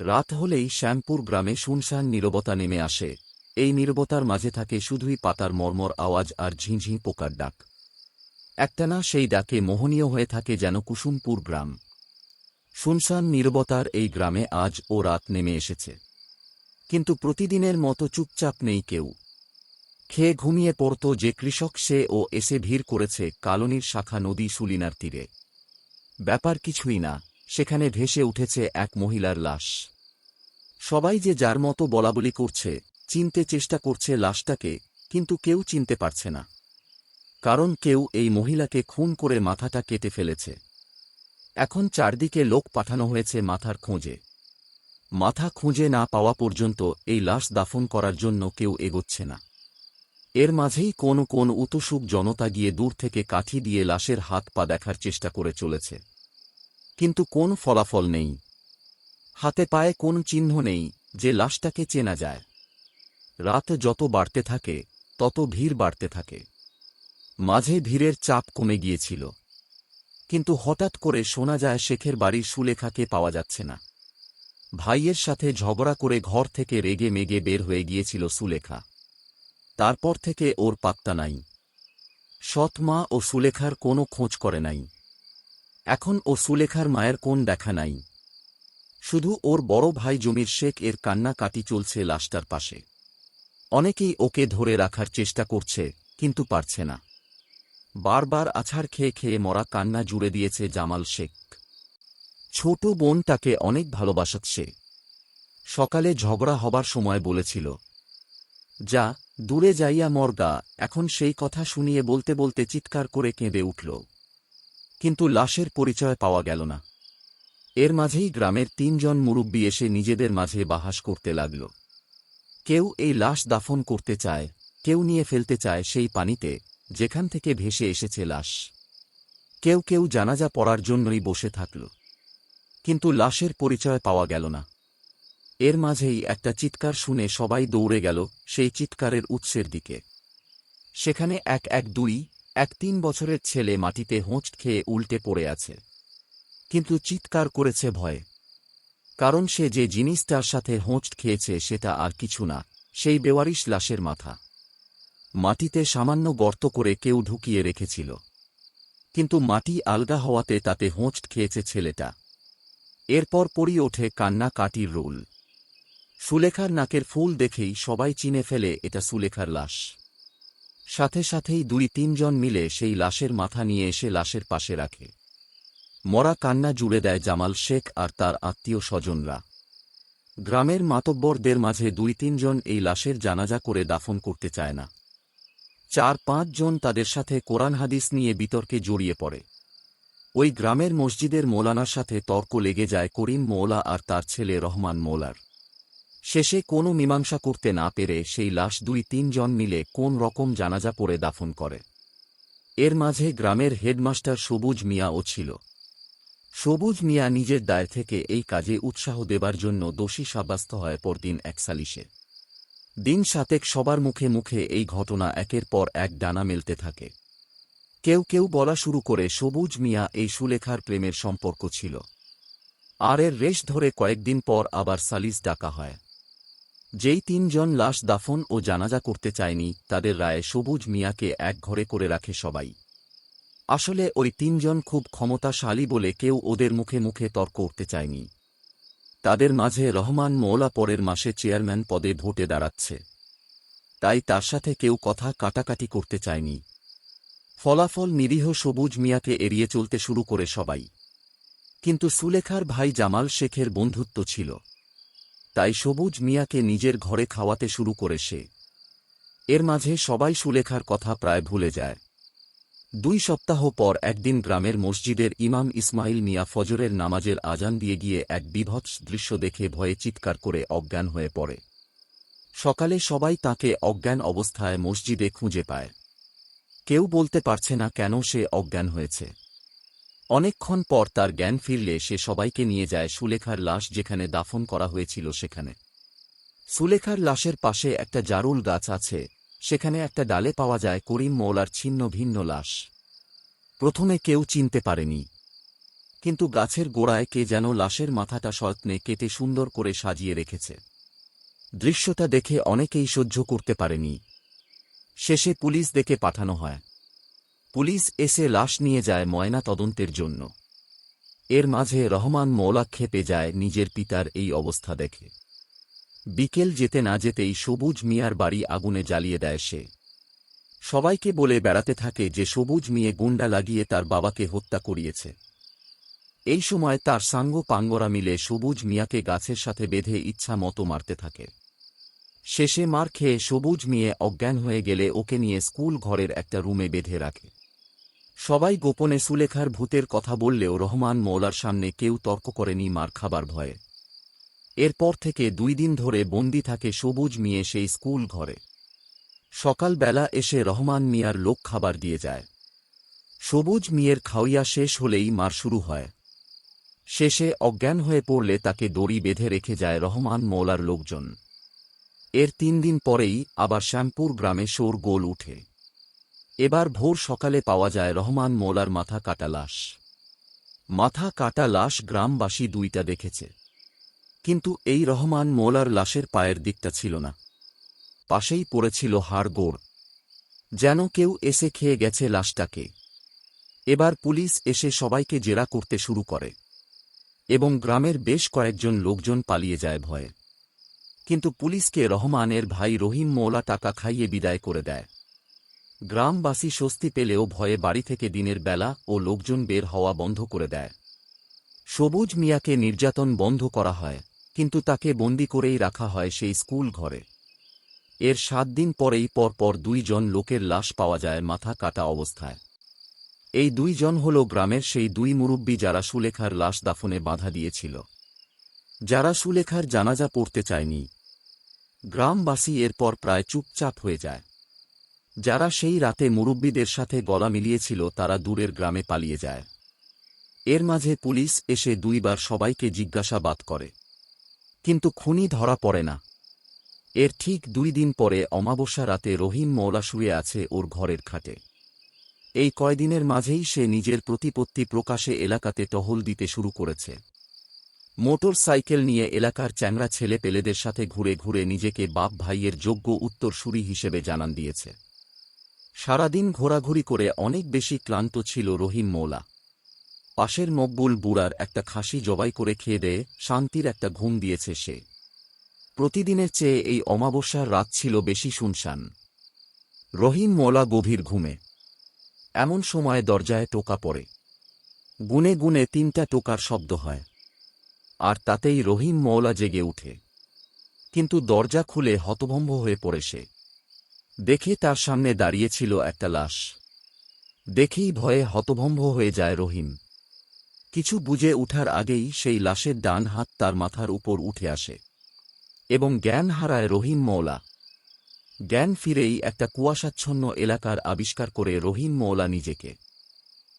রাত হলেই শ্যামপুর গ্রামে শুনশান নীরবতা নেমে আসে। এই নীরবতার মাঝে থাকে শুধুই পাতার মর্মর আওয়াজ আর ঝিঁঝি পোকার ডাক। একটানা সেই ডাকে মোহনীয় হয়ে থাকে যেন কুসুমপুর গ্রাম। শুনশান নীরবতার এই গ্রামে আজ ও রাত নেমে এসেছে। কিন্তু প্রতিদিনের মতো চুপচাপ নেই কেউ। খেয়ে ঘুমিয়ে পড়ত যে কৃষক সে ও এসে ভিড় করেছে কালনির শাখা নদী সুলিনার তীরে। ব্যাপার কিছুই না। সেখানে ভেসে উঠেছে এক মহিলার লাশ। সবাই যে যার মতো বলাবলি করছে, চিনতে চেষ্টা করছে লাশটাকে, কিন্তু কেউ চিনতে পারছে না। কারণ কেউ এই মহিলাকে খুন করে মাথাটা কেটে ফেলেছে। এখন চারদিকে লোক পাঠানো হয়েছে মাথার খোঁজে। মাথা খুঁজে না পাওয়া পর্যন্ত এই লাশ দাফন করার জন্য কেউ এগোচ্ছে না। এর মাঝেই কোন কোন উতসুক জনতা গিয়ে দূর থেকে কাঠি দিয়ে লাশের হাত পা দেখার চেষ্টা করে চলেছে। কিন্তু কোন ফলাফল নেই। হাতে পায়ে কোন চিহ্ন নেই যে লাশটাকে চেনা যায়। রাত যত বাড়তে থাকে, তত ভিড় বাড়তে থাকে। মাঝে ভিড়ের চাপ কমে গিয়েছিল। কিন্তু হঠাৎ করে শোনা যায় শেখের বাড়ির সুলেখাকে পাওয়া যাচ্ছে না। ভাইয়ের সাথে ঝগড়া করে ঘর থেকে রেগে মেগে বের হয়ে গিয়েছিল সুলেখা। তারপর থেকে ওর পাত্তা নাই। সৎ মা ও সুলেখার কোনো খোঁজ করে নাই। এখন ও সুলেখার মায়ের কোন দেখা নাই। শুধু ওর বড় ভাই জমির শেখ এর কান্না কাটি চলছে লাশটার পাশে। অনেকেই ওকে ধরে রাখার চেষ্টা করছে, কিন্তু পারছে না। বারবার আছাড় খেয়ে খেয়ে মরা কান্না জুড়ে দিয়েছে জামাল শেখ। ছোট বোন তাকে অনেক ভালোবাসাচ্ছে। সকালে ঝগড়া হবার সময় বলেছিল, যা, দূরে যাইয়া মর্গা এখন সেই কথা শুনিয়ে বলতে বলতে চিৎকার করে কেঁদে উঠল। কিন্তু লাশের পরিচয় পাওয়া গেল না। এর মাঝেই গ্রামের তিনজন মুরব্বী এসে নিজেদের মাঝে বাহাস করতে লাগল। কেউ এই লাশ দাফন করতে চায়, কেউ নিয়ে ফেলতে চায় সেই পানিতে, যেখান থেকে ভেসে এসেছে লাশ। কেউ কেউ জানাজা পড়ার জন্যই বসে থাকল। কিন্তু লাশের পরিচয় পাওয়া গেল না। এর মাঝেই একটা চিৎকার শুনে সবাই দৌড়ে গেল সেই চিৎকারের উৎসের দিকে। সেখানে এক এক দুই এক তিন বছরের ছেলে মাটিতে হোঁচ খেয়ে উল্টে পড়ে আছে। কিন্তু চিৎকার করেছে ভয়ে। কারণ সে যে জিনিসটার সাথে হোঁচ খেয়েছে সেটা আর কিছু না, সেই বেওয়ারিশ লাশের মাথা। মাটিতে সামান্য গর্ত করে কেউ ঢুকিয়ে রেখেছিল। কিন্তু মাটি আলগা হওয়াতে তাতে হোঁচ খেয়েছে ছেলেটা। এরপর পড়ি ওঠে কান্না কাটির রোল। সুলেখার নাকের ফুল দেখেই সবাই চিনে ফেলে এটা সুলেখার লাশ। সাথে সাথেই দুই তিনজন মিলে সেই লাশের মাথা নিয়ে এসে লাশের পাশে রাখে। মরা কান্না জুড়ে দেয় জামাল শেখ আর তার আত্মীয় স্বজনরা গ্রামের মাতব্বরদের মাঝে দুই তিনজন এই লাশের জানাজা করে দাফন করতে চায় না। চার পাঁচজন তাদের সাথে কোরআন হাদিস নিয়ে বিতর্কে জড়িয়ে পড়ে। ওই গ্রামের মসজিদের মৌলানার সাথে তর্ক লেগে যায় করিম মৌলা আর তার ছেলে রহমান মৌলার। শেষে কোনো মীমাংসা করতে না পেরে সেই লাশ দুই তিনজন মিলে কোন রকম জানাজা পড়ে দাফন করে। এর মাঝে গ্রামের হেডমাস্টার সবুজ মিয়াও ছিল। সবুজ মিয়া নিজের দায় থেকে এই কাজে উৎসাহ দেবার জন্য দোষী সাব্যস্ত হয় পরদিন এক সালিশে। দিন সাতেক সবার মুখে মুখে এই ঘটনা একের পর এক ডানা মেলতে থাকে। কেউ কেউ বলা শুরু করে সবুজ মিয়া এই সুলেখার প্রেমের সম্পর্ক ছিল। আর এর রেশ ধরে কয়েকদিন পর আবার সালিস ডাকা হয়। যেই তিনজন লাশ দাফন ও জানাজা করতে চায়নি, তাদের রায়ে সবুজ মিয়াকে এক ঘরে করে রাখে সবাই। আসলে ওই তিনজন খুব ক্ষমতাশালী বলে কেউ ওদের মুখে মুখে তর্ক করতে চায়নি। তাদের মাঝে রহমান মৌলা পরের মাসে চেয়ারম্যান পদে ভোটে দাঁড়াচ্ছে। তাই তার সাথে কেউ কথা কাটাকাটি করতে চায়নি। ফলাফল নিরীহ সবুজ মিয়াকে এড়িয়ে চলতে শুরু করে সবাই। কিন্তু সুলেখার ভাই জামাল শেখের বন্ধুত্ব ছিল। তাই সবুজ মিয়াকে নিজের ঘরে খাওয়াতে শুরু করে সে। এর মাঝে সবাই সুলেখার কথা প্রায় ভুলে যায়। দুই সপ্তাহ পর একদিন গ্রামের মসজিদের ইমাম ইসমাইল মিয়া ফজরের নামাজের আজান দিয়ে গিয়ে এক বিভৎস দৃশ্য দেখে ভয়ে চিৎকার করে অজ্ঞান হয়ে পড়ে। সকালে সবাই তাকে অজ্ঞান অবস্থায় মসজিদে খুঁজে পায়। কেউ বলতে পারছে না কেন সে অজ্ঞান হয়েছে। অনেকক্ষণ পর তার জ্ঞান ফিরলে সে সবাইকে নিয়ে যায় সুলেখার লাশ যেখানে দাফন করা হয়েছিল সেখানে। সুলেখার লাশের পাশে একটা জারুল গাছ আছে, সেখানে একটা ডালে পাওয়া যায় করিম মৌলার ছিন্ন ভিন্ন লাশ। প্রথমে কেউ চিনতে পারেনি। কিন্তু গাছের গোড়ায় কে যেন লাশের মাথাটা সয়ত্নে কেটে সুন্দর করে সাজিয়ে রেখেছে। দৃশ্যটা দেখে অনেকেই সহ্য করতে পারেনি। শেষে পুলিশ দেখে পাঠানো হয়। পুলিশ এসে লাশ নিয়ে যায় ময়না তদন্তের জন্য। এর মাঝে রহমান মৌলা খেপে যায় নিজের পিতার এই অবস্থা দেখে। বিকেল যেতে না যেতেই সবুজ মিয়ার বাড়ি আগুনে জ্বালিয়ে দেয় সে। সবাইকে বলে বেড়াতে থাকে যে সবুজ মিয়ে গুন্ডা লাগিয়ে তার বাবাকে হত্যা করিয়েছে। এই সময় তার সাঙ্গ পাঙ্গরা মিলে সবুজ মিয়াকে গাছের সাথে বেঁধে ইচ্ছা মতো মারতে থাকে। শেষে মার খেয়ে সবুজ মিয়ে অজ্ঞান হয়ে গেলে ওকে নিয়ে স্কুল ঘরের একটা রুমে বেঁধে রাখে। সবাই গোপনে সুলেখার ভূতের কথা বললেও রহমান মৌলার সামনে কেউ তর্ক করেনি মার খাবার ভয়ে। এরপর থেকে দুই দিন ধরে বন্দি থাকে সবুজ মিয়ে সেই স্কুল ঘরে। সকালবেলা এসে রহমান মিয়ার লোক খাবার দিয়ে যায়। সবুজ মিয়ের খাওয়াইয়া শেষ হলেই মার শুরু হয়। শেষে অজ্ঞান হয়ে পড়লে তাকে দড়ি বেঁধে রেখে যায় রহমান মৌলার লোকজন। এর তিন দিন পরেই আবার শ্যামপুর গ্রামে শোর গোল উঠে। এবার ভোর সকালে পাওয়া যায় রহমান মৌলার মাথা কাটা লাশ। মাথা কাটা লাশ গ্রামবাসী দুইটা দেখেছে। কিন্তু এই রহমান মৌলার লাশের পায়ের দিকটা ছিল না। পাশেই পড়েছিল হাড় গোড়। যেন কেউ এসে খেয়ে গেছে লাশটাকে। এবার পুলিশ এসে সবাইকে জেরা করতে শুরু করে। এবং গ্রামের বেশ কয়েকজন লোকজন পালিয়ে যায় ভয়ে। কিন্তু পুলিশকে রহমানের ভাই রহিম মৌলা টাকা খাইয়ে বিদায় করে দেয়। গ্রামবাসী স্বস্তি পেলেও ভয়ে বাড়ি থেকে দিনের বেলা ও লোকজন বের হওয়া বন্ধ করে দেয়। সবুজ মিয়াকে নির্যাতন বন্ধ করা হয়, কিন্তু তাকে বন্দি করেই রাখা হয় সেই স্কুল ঘরে। এর সাত দিন পরেই পরপর দুইজন লোকের লাশ পাওয়া যায় মাথা কাটা অবস্থায়। এই দুইজন হল গ্রামের সেই দুই মুরব্বী যারা সুলেখার লাশ দাফনে বাধা দিয়েছিল। যারা সুলেখার জানাজা পড়তে চায়নি। গ্রামবাসী এরপর প্রায় চুপচাপ হয়ে যায়। যারা সেই রাতে মুরব্বীদের সাথে গলা মিলিয়েছিল তারা দূরের গ্রামে পালিয়ে যায়। এর মাঝে পুলিশ এসে দুইবার সবাইকে জিজ্ঞাসাবাদ করে। কিন্তু খুনি ধরা পড়ে না। এর ঠিক দুই দিন পরে অমাবস্যা রাতে রহিম মৌলা শুয়ে আছে ওর ঘরের খাটে। এই কয়দিনের মাঝেই সে নিজের প্রতিপত্তি প্রকাশে এলাকাতে টহল দিতে শুরু করেছে। মোটর সাইকেল নিয়ে এলাকার চ্যাংরা ছেলে পেলেদের সাথে ঘুরে ঘুরে নিজেকে বাপ ভাইয়ের যোগ্য উত্তরসূরি হিসেবে জানান দিয়েছে। সারাদিন ঘোরাঘুরি করে অনেক বেশি ক্লান্ত ছিল রহিম মৌলা। পাশের মকবুল বুড়ার একটা খাসি জবাই করে খেয়ে দেয়ে শান্তির একটা ঘুম দিয়েছে সে। প্রতিদিনের চেয়ে এই অমাবস্যার রাত ছিল বেশি শুনশান। রহিম মৌলা গভীর ঘুমে। এমন সময় দরজায় টোকা পড়ে। গুনে গুনে তিনটা টোকার শব্দ হয়। আর তাতেই রহিম মৌলা জেগে উঠে। কিন্তু দরজা খুলে হতভম্ব হয়ে পড়ে সে। দেখে তার সামনে দাঁড়িয়েছিল একটা লাশ। দেখেই ভয়ে হতভম্ব হয়ে যায় রহিম। কিছু বুঝে উঠার আগেই সেই লাশের ডান হাত তার মাথার উপর উঠে আসে এবং জ্ঞান হারায় রহিম মৌলা জ্ঞান ফিরেই একটা কুয়াশাচ্ছন্ন এলাকার আবিষ্কার করে রহিম মৌলা নিজেকে।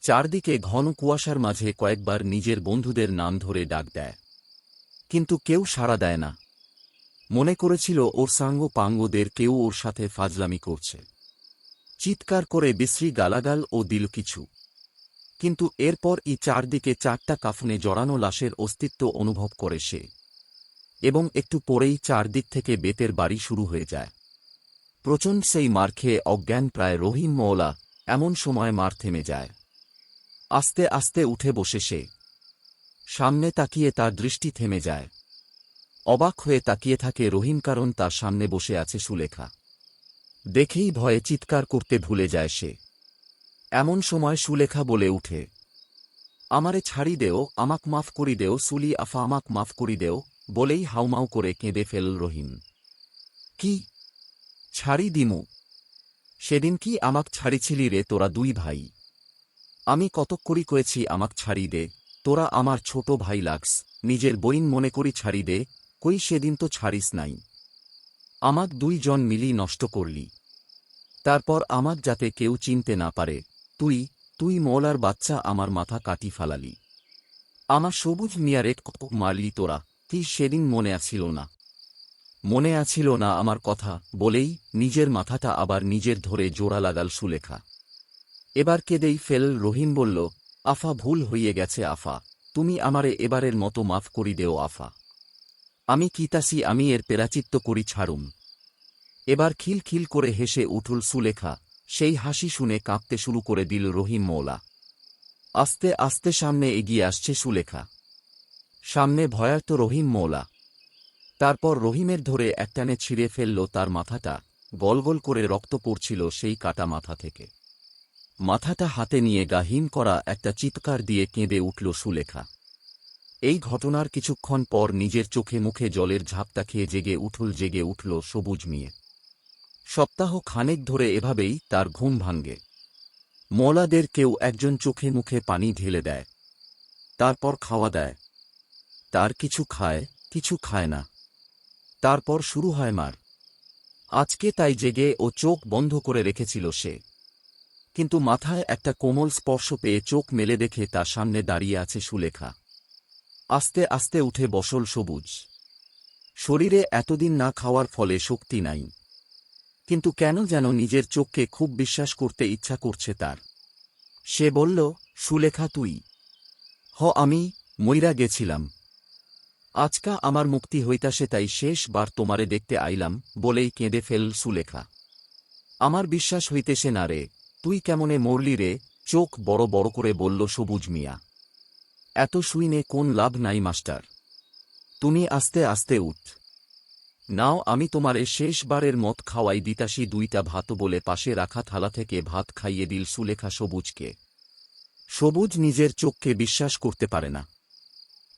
চারদিকে ঘন কুয়াশার মাঝে কয়েকবার নিজের বন্ধুদের নাম ধরে ডাক দেয়। কিন্তু কেউ সাড়া দেয় না। মনে করেছিল ওর সাঙ্গ পাঙ্গদের কেউ ওর সাথে ফাজলামি করছে। চিৎকার করে বিশ্রী গালাগাল ও দিল কিছু। কিন্তু এরপর ই চারদিকে চারটা কাফনে জড়ানো লাশের অস্তিত্ব অনুভব করে সে। এবং একটু পরেই চারদিক থেকে বেতের বাড়ি শুরু হয়ে যায়। প্রচণ্ড সেই মার খেয়ে অজ্ঞান প্রায় রহিম মৌলা এমন সময় মার থেমে যায়। আস্তে আস্তে উঠে বসে সে। সামনে তাকিয়ে তার দৃষ্টি থেমে যায়। অবাক হয়ে তাকিয়ে থাকে রহিম কারণ তার সামনে বসে আছে সুলেখা। দেখেই ভয়ে চিৎকার করতে ভুলে যায় সে। এমন সময় সুলেখা বলে উঠে, আমারে ছাড়ি দেও, আমাক মাফ করি দেও, সুলি আফা আমাক মাফ করি দেও, বলেই হাউমাউ করে কেঁদে ফেল রহিম। কি? ছাড়ি দিমু? সেদিন কি আমাক ছাড়িছিলি রে তোরা দুই ভাই? আমি কতক করি কয়েছি আমাক ছাড়ি দে, তোরা আমার ছোট ভাই লাগস, নিজের বইন মনে করি ছাড়ি দে কই সেদিন তো ছাড়িস নাই। আমাক দুইজন মিলি নষ্ট করলি। তারপর আমাক যাতে কেউ চিনতে না পারে, তুই তুই মৌলার বাচ্চা আমার মাথা কাটি ফালালি। আমার সবুজ মিয়ারে মারলি তোরা, কি সেদিন মনে আছিল না। মনে আছিল না আমার কথা, বলেই নিজের মাথাটা আবার নিজের ধরে জোড়া লাগাল সুলেখা। এবার কেদেই ফেল রহিম বলল, আফা, ভুল হইয়ে গেছে আফা। তুমি আমারে এবারের মতো মাফ করি দেও আফা। আমি কিতাসি, আমি এর পেরাচিত্ত করি ছাড়ুম এবার খিল খিল করে হেসে উঠল সুলেখা, সেই হাসি শুনে কাঁপতে শুরু করে দিল রহিম মৌলা। আস্তে আস্তে সামনে এগিয়ে আসছে সুলেখা। সামনে ভয়ার্ত রহিম মৌলা। তারপর রহিমের ধরে একটানে ছিঁড়ে ফেলল তার মাথাটা, গল গল করে রক্ত পড়ছিল সেই কাটা মাথা থেকে। মাথাটা হাতে নিয়ে গাহিম করা একটা চিৎকার দিয়ে কেঁদে উঠল সুলেখা। এই ঘটনার কিছুক্ষণ পর নিজের চোখে মুখে জলের ঝাপটা খেয়ে জেগে উঠল জেগে উঠল সবুজ মিয়ে। সপ্তাহ খানেক ধরে এভাবেই তার ঘুম ভাঙ্গে মলাদের কেউ একজন চোখে মুখে পানি ঢেলে দেয়। তারপর খাওয়া দেয়। তার কিছু খায় কিছু খায় না। তারপর শুরু হয় মার। আজকে তাই জেগে ও চোখ বন্ধ করে রেখেছিল সে। কিন্তু মাথায় একটা কোমল স্পর্শ পেয়ে চোখ মেলে দেখে তার সামনে দাঁড়িয়ে আছে সুলেখা। আস্তে আস্তে উঠে বসল সবুজ। শরীরে এতদিন না খাওয়ার ফলে শক্তি নাই। কিন্তু কেন যেন নিজের চোখকে খুব বিশ্বাস করতে ইচ্ছা করছে তার। সে বলল, সুলেখা, তুই? হ, আমি মইরা গেছিলাম। আজকা আমার মুক্তি হইতাসে তাই শেষবার তোমারে দেখতে আইলাম, বলেই কেঁদে ফেল সুলেখা। আমার বিশ্বাস হইতেছে না রে, তুই কেমনে মরলি রে? চোখ বড় বড় করে বলল সবুজ মিয়া। এত শুইনে কোন লাভ নাই, মাস্টার। তুমি আস্তে আস্তে উঠ। নাও, আমি তোমারে শেষবারের মত খাওয়াই দিতাসি দুইটা ভাত বলে পাশে রাখা থালা থেকে ভাত খাইয়ে দিল সুলেখা সবুজকে। সবুজ নিজের চোখকে বিশ্বাস করতে পারে না।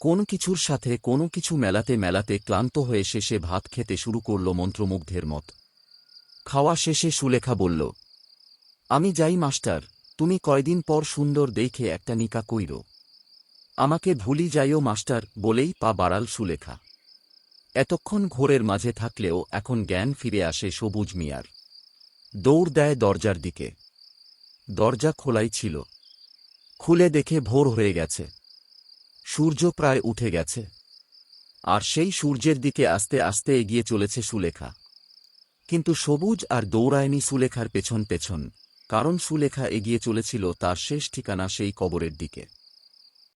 কোন কিছুর সাথে কোনো কিছু মেলাতে মেলাতে ক্লান্ত হয়ে শেষে ভাত খেতে শুরু করল মন্ত্রমুগ্ধের মত। খাওয়া শেষে সুলেখা বলল, আমি যাই, মাস্টার। তুমি কয়দিন পর সুন্দর দেখে একটা নিকা কইর। আমাকে ভুলি যাইও, মাস্টার, বলেই পা বাড়াল সুলেখা। এতক্ষণ ঘোরের মাঝে থাকলেও এখন জ্ঞান ফিরে আসে সবুজ মিয়ার। দৌড় দেয় দরজার দিকে। দরজা খোলাই ছিল। খুলে দেখে ভোর হয়ে গেছে। সূর্য প্রায় উঠে গেছে। আর সেই সূর্যের দিকে আস্তে আস্তে এগিয়ে চলেছে সুলেখা। কিন্তু সবুজ আর দৌড়ায়নি সুলেখার পেছন পেছন, কারণ সুলেখা এগিয়ে চলেছিল তার শেষ ঠিকানা সেই কবরের দিকে।